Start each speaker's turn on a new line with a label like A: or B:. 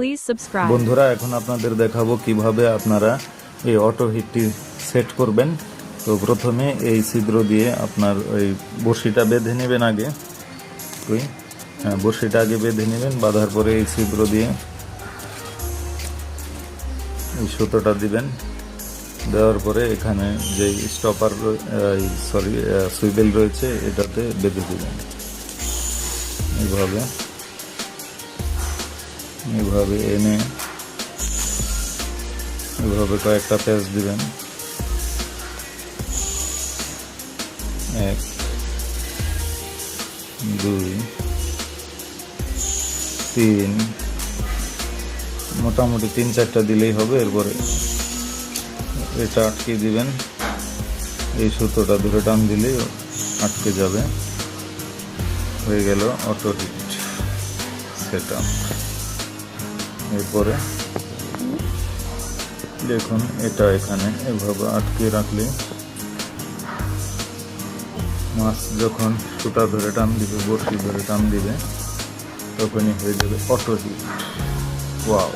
A: Please subscribe.
B: বন্ধুরা, এখন আপনাদের দেখাবো কীভাবে আপনারা এই অটো হিটটি সেট করবেন। তো প্রথমে এই ছিদ্র দিয়ে আপনার ওই বড়শিটা বেঁধে নেবেন আগে। ওই হ্যাঁ বড়শিটা আগে বেঁধে নেবেন, বাঁধার পরে এই ছিদ্র দিয়ে এই সুতোটা দিবেন। দেওয়ার পরে এখানে যে স্টপার সরি সুইবেল রয়েছে, এটাতে বেঁধে দেবেন। এইভাবে। এইভাবে এনে এভাবে কয়েকটা পেঁচ দিবেন। এক, দুই, তিন, মোটামুটি তিন চারটা দিলেই হবে। এরপরে এটা আটকে দিবেন। এই সুতোটা ধরে টান দিলেই আটকে যাবে। হয়ে গেল অটো সেটা এরপরে দেখুন, এটা এখানে এভাবে আটকে রাখলে মাছ যখন সুতা ধরে টান দিবে, বড়শি ধরে টান দিবে, তখনই হয়ে যাবে অটো হিট ওয়াও।